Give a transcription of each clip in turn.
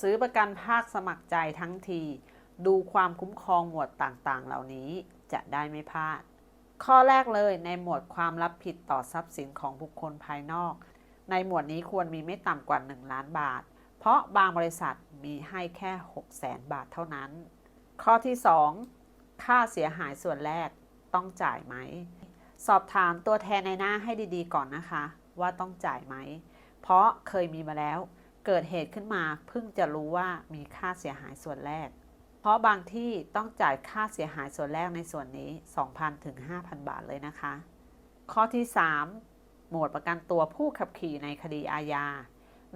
ซื้อประกันภาคสมัครใจทั้งที ดูความคุ้มครองหมวดต่างๆ เหล่านี้จะได้ไม่พลาด ข้อแรกเลยในหมวดความรับผิดต่อทรัพย์สินของบุคคลภายนอก ในหมวดนี้ควรมีไม่ต่ำกว่า 1 ล้านบาท เพราะบางบริษัทมีให้แค่6 0แสนบาทเท่านั้น ข้อที่ 2 ค่าเสียหายส่วนแรกต้องจ่ายไหม สอบถามตัวแทนในหน้าให้ดีๆ ก่อนนะคะ ว่าต้องจ่ายไหม เพราะเคยมีมาแล้ว เกิดเหตุขึ้นมาเพิ่งจะรู้ว่ามีค่าเสียหายส่วนแรก เพราะบางที่ต้องจ่ายค่าเสียหายส่วนแรกในส่วนนี้ 2,000ถึง5,000 บาทเลยนะคะ ข้อที่ 3 หมวดประกันตัวผู้ขับขี่ในคดีอาญา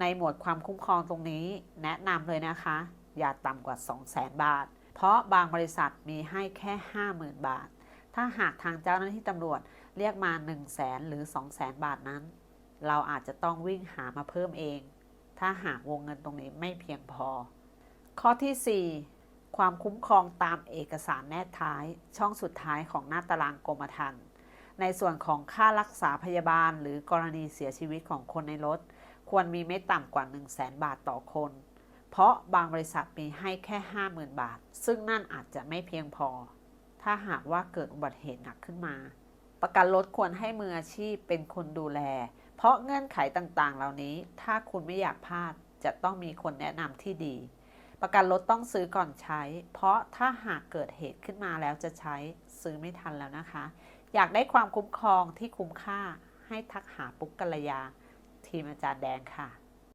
ในหมวดความคุ้มครองตรงนี้ แนะนำเลยนะคะ อย่าต่ำกว่า 200,000 บาท เพราะบางบริษัทมีให้แค่ 50,000 บาท ถ้าหากทางเจ้าหน้าที่ตำรวจเรียกมา 1 0 0 0 0แหรือ2 0 0 0 0 บาทนั้น เราอาจจะต้องวิ่งหามาเพิ่มเอง ถ้าหากวงเงินตรงนี้ไม่เพียงพอ ข้อทีสี่ 4 ความคุ้มครองตามเอกสารแนบท้าย ช่องสุดท้ายของหน้าตารางกรมธรรม์ในส่วนของค่ารักษาพยาบาล หรือกรณีเสียชีวิตของคนในรถ ควรมีไม่ต่ำกว่า 1 0 0 0 0แบาทต่อคน เพราะบางบริษัทมีให้แค่ 50,000 บาท ซึ่งนั่นอาจจะไม่เพียงพอ ถ้าหากว่าเกิดอุบัติเหตุหนักขึ้นมา ประกันรถควรให้มืออาชีพเป็นคนดูแล เพราะเงื่อนไขต่างๆ เหล่านี้ ถ้าคุณไม่อยากพลาด จะต้องมีคนแนะนำที่ดี ประกันรถต้องซื้อก่อนใช้ เพราะถ้าหากเกิดเหตุขึ้นมาแล้วจะใช้ซื้อไม่ทันแล้วนะคะ อยากได้ความคุ้มครองที่คุ้มค่าให้ทักหาปุ๊กกัลยา ทีมอาจารย์แดงค่ะ